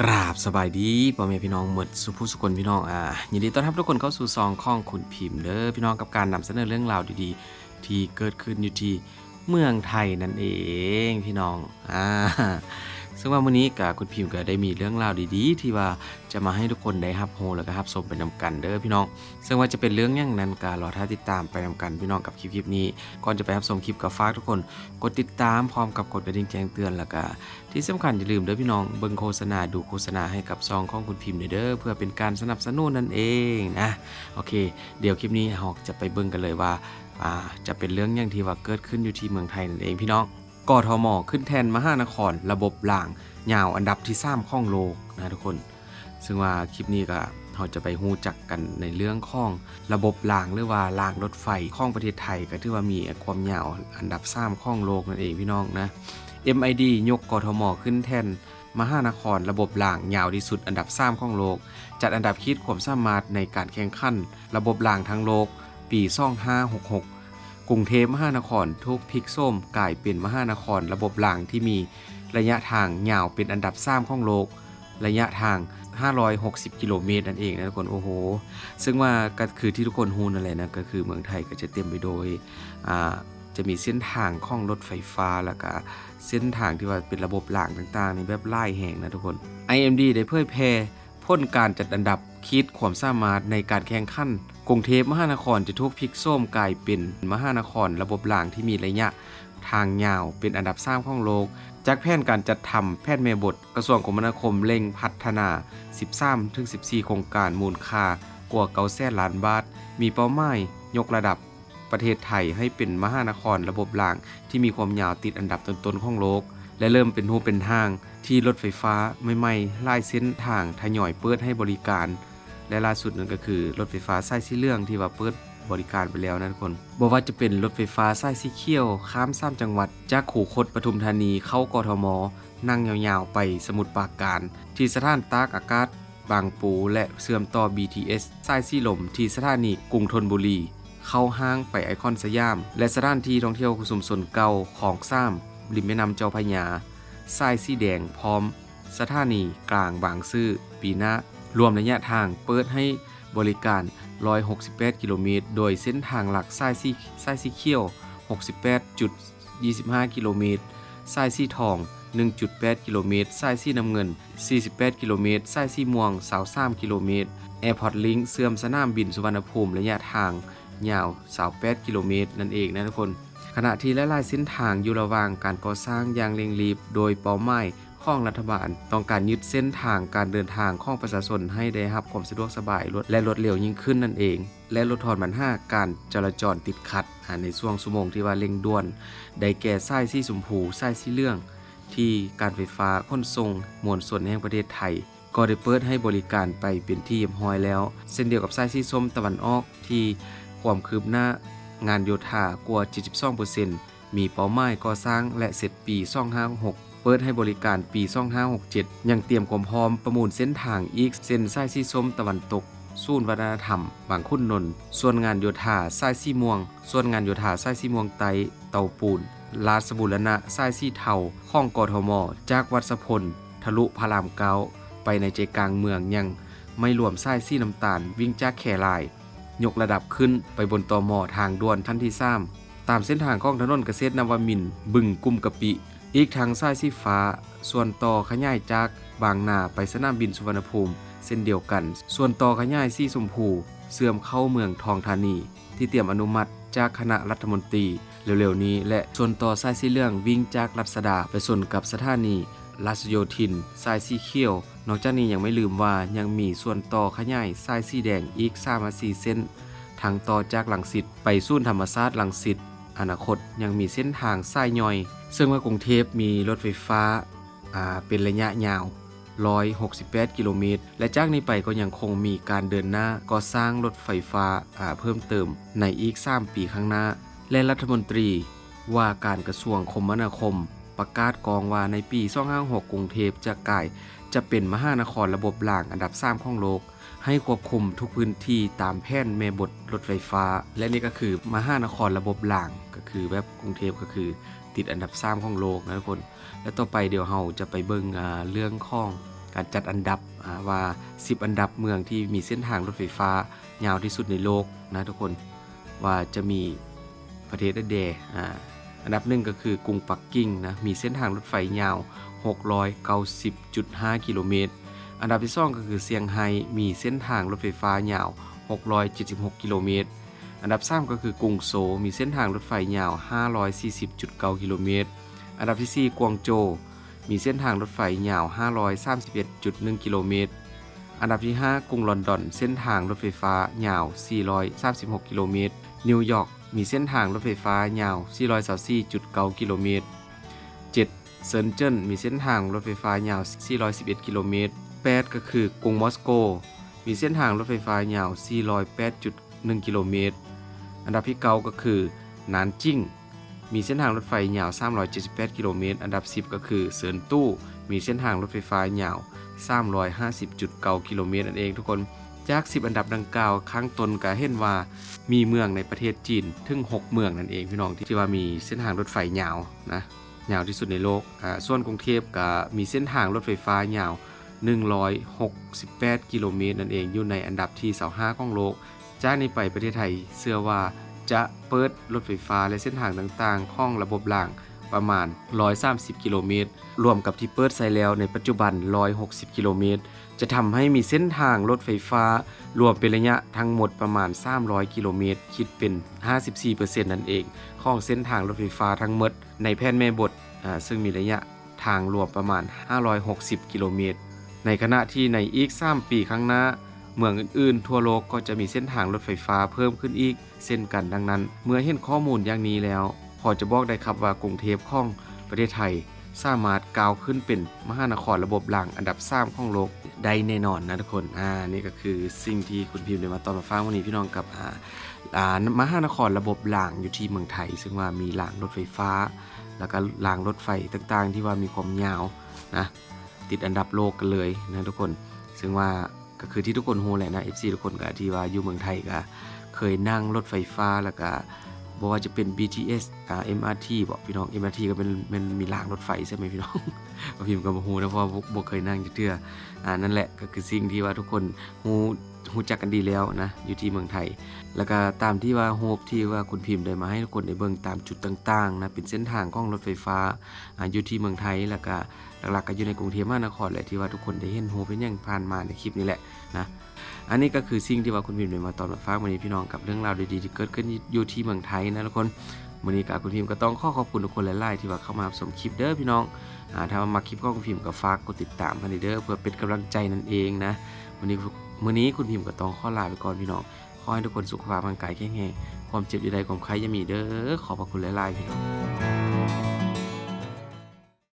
กราบสบายดีพ่อแม่พี่น้องหมดสุภุสุคนพี่น้องอ่ายินดีต้อนรับทุกคนเข้าสู่ซองข้องขุนพิมพ์เด้อพี่น้องกับการนำเสนอเรื่องราวดีๆ ที่เกิดขึ้นอยู่ที่เมืองไทยนั่นเองพี่น้องอ่า ซึ่งว่ามื้อนี้กับคุณพิมพ์ก็ได้มีเรื่องราวดีๆ ที่ว่าจะมาให้ทุกคนได้รับโฮแล้วก็รับชมไปนำกันเด้อพี่น้อง ซึ่งว่าจะเป็นเรื่องอย่างนั้นการอท่าติดตามไปนำกันพี่น้องกับคลิปๆนี้ ก่อนจะไปรับชมคลิปกับฝากทุกคนกดติดตามพร้อมกับกดกระดิ่งแจ้งเตือนแล้วก็ที่สำคัญอย่าลืมเด้อพี่น้องเบิ่งโฆษณาดูโฆษณาให้กับซองของคุณพิมพ์เด้อเพื่อเป็นการสนับสนุนนั่นเองนะโอเค เดี๋ยวคลิปนี้เราจะไปเบิ่งกันเลยว่าอ่าจะเป็นเรื่องอย่างที่ว่าเกิดขึ้นอยู่ที่เมืองไทยนั่นเองพี่น้อง กทมขึ้นแทนมหานคร ระบบรางยาวอันดับที่3ของโลกนะทุกคน ซึ่งว่าคลิปนี้ก็เราจะไปฮู้จักกันในเรื่องของระบบรางหรือว่ารางรถไฟของประเทศไทย ก็ถือว่ามีความยาวอันดับ3ของโลกนั่นเองพี่น้องนะ MID ยกกทมขึ้นแทนมหานคร ระบบรางยาวที่สุดอันดับ3ของโลก จัดอันดับคิดความสามารถในการแข่งขันระบบรางทั้งโลก ปี2566ก รุงเทพมหานครทุกพิกส้มกลายเป็นมหานครระบบรางที่มีระยะทางยาวเป็นอันดับ3ของโลก ระยะทาง 560 กิโลเมตรนั่นเองนะทุกคนโอ้โห ซึ่งว่าก็คือที่ทุกคนฮู้นั่นแหละนะก็คือเมืองไทยก็จะเต็มไปโดยอ่าจะมีเส้นทางข้องรถไฟฟ้าแล้วก็เส้นทางที่ว่าเป็นระบบรางต่างๆในแบบไล่แห่งนะทุกคน IMD ได้เผยแพร่พ้นการจัดอันดับคิดความสามารถในการแข่งขัน กรุงเทพมหานครจะทุกพลิกส้มกลายเป็นมหานครระบบรางที่มีระยะ ทางยาวเป็นอันดับ3ของโลก จากแผนการจัดทำแผนเมบท กระทรวงคมนาคมเร่งพัฒนา 13-14 โครงการมูลค่ากว่า9แสนล้านบาท มีเป้าหมายยกระดับประเทศไทยให้เป็นมหานครระบบรางที่มีความยาวติดอันดับต้นๆของโลก และเริ่มเป็นหูเป็นทางที่รถไฟฟ้าใหม่ๆไล่เส้นทางทยอยเปิดให้บริการ และล่าสุดนั่นก็คือรถไฟฟ้าสายสีเหลืองที่ว่าเปิดบริการไปแล้วนะทุกคนบอกว่าจะเป็นรถไฟฟ้าสายสีเขียว ข้ามซ้ำจังหวัด จากขู่คดปทุมธานี เข้ากทม นั่งยาวๆ ไปสมุทรปราการ ที่สถานตากอากาศ บางปู และเสื่อมต่อ BTS สายสีลม ที่สถานีกรุงธนบุรี เข้าห้างไปไอคอนสยาม และสถานที่ท่องเที่ยวชุมชนเก่าของซ้ำริมแม่น้ำเจ้าพระยาสายสีแดงพร้อม สถานีกลางบางซื่อปีหน้า รวมระยะทางเปิดให้บริการ 168 กิโลเมตร โดยเส้นทางหลักสายสีสายสีเขียว 68.25 กิโลเมตรสายสีทอง 1.8 กิโลเมตรสายสีน้ำเงิน 48 กิโลเมตรสายสีม่วง23กิโลเมตร Airport Link เสื่อมสนามบินสุวรรณภูมิระยะทาง ยาว28กิโลเมตร นั่นเองนะทุกคน ขณะที่หลายๆเส้นทางอยู่ระหว่างการก่อสร้างอย่างเร่งรีบ โดยเป้าหมาย ของรัฐบาล ต้องการยึดเส้นทางการเดินทางของประชาชนให้ได้รับความสะดวกสบายรวดและรวดเร็วยิ่งขึ้นนั่นเอง และลดทอนปัญหาการจราจรติดขัดในช่วงชั่วโมงที่ว่าเร่งด่วน ได้แก่สายสีชมพูสายสีเหลือง ที่การไฟฟ้าขนส่งมวลส่วนแห่งประเทศไทยก็ได้เปิดให้บริการไปเป็นที่เรียบร้อยแล้ว เช่นเดียวกับสายสีส้มตะวันออกที่ความคืบหน้างานโยธากว่า 72%มีเป้าหมายก่อสร้างและเสร็จปี 256 เปิดให้บริการปี 2567 ยังเตรียมความพร้อมประมูลเส้นทางอีกเส้นสายสีส้มตะวันตกศูนย์วัฒนธรรม บางขุนนนท์ส่วนงานโยธาสายสีม่วง ส่วนงานโยธาสายสีม่วงไต เตาปูน ลาดสบุรณะสายสีเทาข้องกทม จากวัดสะพล ทะลุพระรามเก้า ไปในใจกลางเมืองยัง ไม่รวมสายสีน้ำตาล วิ่งจากแขลาย ยกระดับขึ้นไปบนตอมอทางด่วนทันที่ซ้ำตามเส้นทางของถนนเกษตรนวมินบึงกุมกะปิ อีกทางสายสีฟ้า ส่วนต่อขยายจากบางนาไปสนามบินสุวรรณภูมิเส้นเดียวกัน ส่วนต่อขยายสีชมพู เสื่อมเข้าเมืองทองธานี ที่เตรียมอนุมัติจากคณะรัฐมนตรีเร็วๆนี้ และส่วนต่อสายสีเหลืองวิ่งจากรัศดาไปส่วนกับสถานีราชโยธินสายสีเขียว นอกจากนี้ยังไม่ลืมว่ายังมีส่วนต่อขยายสายสีแดงอีก3-4เส้นทางต่อจากหลังสิตไปศูนธรรมศาสตร์หลังสิตอนาคตยังมีเส้นทางสายย่อย ซึ่งว่ากรุงเทพมีรถไฟฟ้าาเป็นระยะยาว 168 กิโลเมตร และจากนี้ไปก็ยังคงมีการเดินหน้าก่อสร้างรถไฟฟ้าาเพิ่มเติมในอีก 3 ปีข้างหน้า และรัฐมนตรีว่าการกระทรวงคมนาคม ประกาศกองว่าในปี 256 กรุงเทพจะกลายจะเป็นมหานครระบบรางอันดับ 3 ของโลก ให้ควบคุมทุกพื้นที่ตามแผนแม่บทรถไฟฟ้า และนี่ก็คือมหานครระบบรางก็คือแบบกรุงเทพก็คือ ติดอันดับ3ของโลกนะทุกคน และต่อไปเดี๋ยวเราจะไปเบิ่งเรื่องของการจัดอันดับอ่าว่า 10 อันดับเมืองที่มีเส้นทางรถไฟฟ้ายาวที่สุดในโลกนะทุกคนว่าจะมีประเทศใดๆอ่าอันดับหนึ่งก็คือกรุงปักกิ่งนะมีเส้นทางรถไฟยาว 690.5 กิโลเมตร อันดับที่สองก็คือเซี่ยงไฮ้มีเส้นทางรถไฟฟ้ายาว 676 กิโลเมตร อันดับ 3 ก็คือกรุงโซ มีเส้นทางรถไฟยาว 540.9 กิโลเมตร อันดับที่ 4 กวางโจ มีเส้นทางรถไฟยาว 531.1 กิโลเมตร อันดับที่ 5 กรุงลอนดอน เส้นทางรถไฟฟ้ายาว 436 กิโลเมตร นิวยอร์ก มีเส้นทางรถไฟฟ้ายาว 424.9 กิโลเมตร 7. เซินเจิ้น มีเส้นทางรถไฟฟ้ายาว 411 กิโลเมตร 8 ก็คือกรุงมอสโก มีเส้นทางรถไฟฟ้ายาว 408.1กิโลเมตร อันดับที่9ก็คือนานจิ้ง มีเส้นทางรถไฟยาว 378 กิโลเมตร อันดับ 10 ก็คือเซินตู้ มีเส้นทางรถไฟฟ้ายาว 350.9 กิโลเมตรนั่นเองทุกคน จาก 10 อันดับดังกล่าวข้างตนก็เห็นว่ามีเมืองในประเทศจีนถึง 6 เมืองนั่นเองพี่น้องที่ว่ามีเส้นทางรถไฟยาวนะยาวที่สุดในโลก อ่า ส่วนกรุงเทพก็มีเส้นทางรถไฟฟ้ายาว 168 กิโลเมตรนั่นเอง อยู่ในอันดับที่25ของโลก จากนี้ไปประเทศไทยเชื่อว่าจะเปิดรถไฟฟ้าและเส้นทางต่างๆ ของระบบรางประมาณ 130 กิโลเมตร รวมกับที่เปิดใช้แล้วในปัจจุบัน 160 กิโลเมตร จะทำให้มีเส้นทางรถไฟฟ้า รวมเป็นระยะทั้งหมดประมาณ 300 กิโลเมตร คิดเป็น 54%นั่นเอง ของเส้นทางรถไฟฟ้าทั้งหมด ในแผนแม่บทอ่าซึ่งมีระยะทางรวมประมาณ 560 กิโลเมตร ในขณะที่ในอีก 3 ปีข้างหน้า เมืองอื่นๆ ทั่วโลกก็จะมีเส้นทางรถไฟฟ้าเพิ่มขึ้นอีกเช่นกันดังนั้น เมื่อเห็นข้อมูลอย่างนี้แล้ว พอจะบอกได้ครับว่ากรุงเทพของประเทศไทย สามารถก้าวขึ้นเป็นมหานครระบบรางอันดับ3ของโลกได้แน่นอนนะทุกคนอ่านี่ก็คือสิ่งที่คุณพิมพ์ได้มาตอนมาฟังวันนี้พี่น้องกับอ่าอ่ามหานครระบบรางอยู่ที่เมืองไทย ซึ่งว่ามีรางรถไฟฟ้า แล้วก็รางรถไฟต่างๆ ที่ว่ามีความยาวนะติดอันดับโลกกันเลยนะทุกคน ซึ่งว่า ก็คือที่ทุกคนโฮแหละนะ FC ทุกคนก็ที่ว่าอยู่เมืองไทยก็เคยนั่งรถไฟฟ้าแล้วก็บอกว่าจะเป็น BTS อ่า MRT บอกพี่น้อง MRT ก็เป็นมันมีรางรถไฟใช่ไหมพี่น้องพิมพ์กับฮูนะเพราะว่าบอกเคยนั่งจักเทื่ออ่านั่นแหละก็คือสิ่งที่ว่าทุกคนฮู ฮูจักกันดีแล้วนะอยู่ที่เมืองไทย แล้วก็ตามที่ว่าโฮปที่ว่าคุณพิมพ์ได้มาให้ทุกคนได้เบิ่งตามจุดต่างๆนะเป็นเส้นทางของรถไฟฟ้าอยู่ที่เมืองไทยแล้วก็หลักๆก็อยู่ในกรุงเทพมหานครแหละที่ว่าทุกคนได้เห็นโฮปเป็นอย่างผ่านมาในคลิปนี้แหละนะอันนี้ก็คือสิ่งที่ว่าคุณพิมพ์ได้มาตอนมาฟังวันนี้พี่น้องกับเรื่องราวดีๆที่เกิดขึ้นอยู่ที่เมืองไทยนะทุกคนวันนี้กับคุณพิมพ์ก็ต้องขอขอบคุณทุกคนหลายๆที่ว่าเข้ามารับชมคลิปเด้อพี่น้องอถ้ามาคลิปของคุณพิมพ์ก็ฝากกดติดตามกันเด้อเพื่อเป็นกำลังใจนั่นเองนะวันนี้ มื้อนี้คุณพิมพ์ก็ต้องข้อลาไปก่อนพี่น้องขอให้ทุกคนสุขภาพร่างกายแข็งแรงความเจ็บอยู่ใดความใครอย่ามีเด้อขอบพระคุณหลายๆพี่น้อง